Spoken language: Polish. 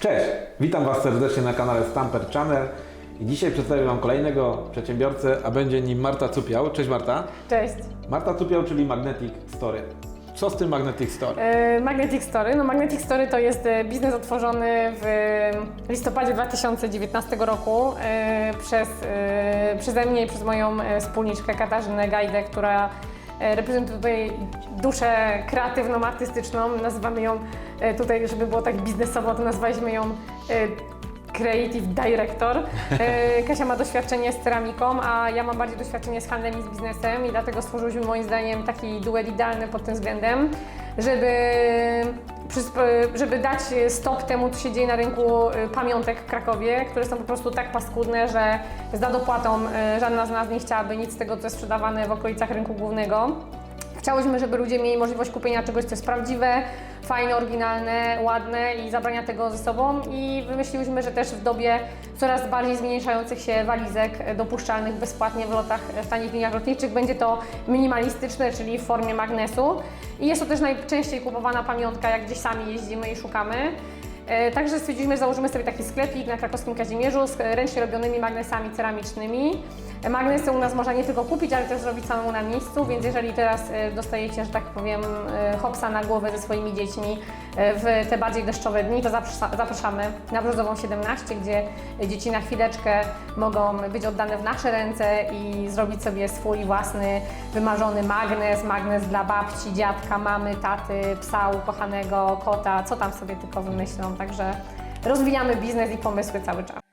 Cześć, witam Was serdecznie na kanale Stamper Channel i dzisiaj przedstawię Wam kolejnego przedsiębiorcę, a będzie nim Marta Cupiał. Cześć Marta. Cześć. Marta Cupiał, czyli Magnetic Story. Co z tym Magnetic Story? E, Magnetic Story. No Magnetic Story to jest e, biznes otworzony w listopadzie 2019 roku e, przez, e, przeze mnie i przez moją e, wspólniczkę Katarzynę Gajdę, która e, reprezentuje tutaj duszę kreatywną-artystyczną. Nazywamy ją e, tutaj, żeby było tak biznesowo, to nazwaliśmy ją e, Creative Director. E, Kasia ma doświadczenie z ceramiką, a ja mam bardziej doświadczenie z handlem i z biznesem i dlatego stworzyliśmy moim zdaniem taki duet idealny pod tym względem, żeby, żeby dać stop temu, co się dzieje na rynku e, pamiątek w Krakowie, które są po prostu tak paskudne, że za dopłatą e, żadna z nas nie chciałaby nic z tego, co jest sprzedawane w okolicach rynku głównego. Chciałyśmy, żeby ludzie mieli możliwość kupienia czegoś, co jest prawdziwe, fajne, oryginalne, ładne i zabrania tego ze sobą i wymyśliłyśmy, że też w dobie coraz bardziej zmniejszających się walizek dopuszczalnych bezpłatnie w lotach, e, w tanich liniach lotniczych będzie to minimalistyczne, czyli w formie magnesu i jest to też najczęściej kupowana pamiątka, jak gdzieś sami jeździmy i szukamy. E, Także stwierdziliśmy, że założymy sobie taki sklepik na krakowskim Kazimierzu z ręcznie robionymi magnesami ceramicznymi. Magnesy u nas można nie tylko kupić, ale też zrobić samemu na miejscu, więc jeżeli teraz e, dostajecie, że tak powiem, e, hopsa na głowę ze swoimi dziećmi e, w te bardziej deszczowe dni, to zaprasza- zapraszamy na Brzozową 17, gdzie dzieci na chwileczkę mogą być oddane w nasze ręce i zrobić sobie swój własny, wymarzony magnes, magnes dla babci, dziadka, mamy, taty, psa ukochanego, kota, co tam sobie tylko wymyślą. Także rozwijamy biznes i pomysły cały czas.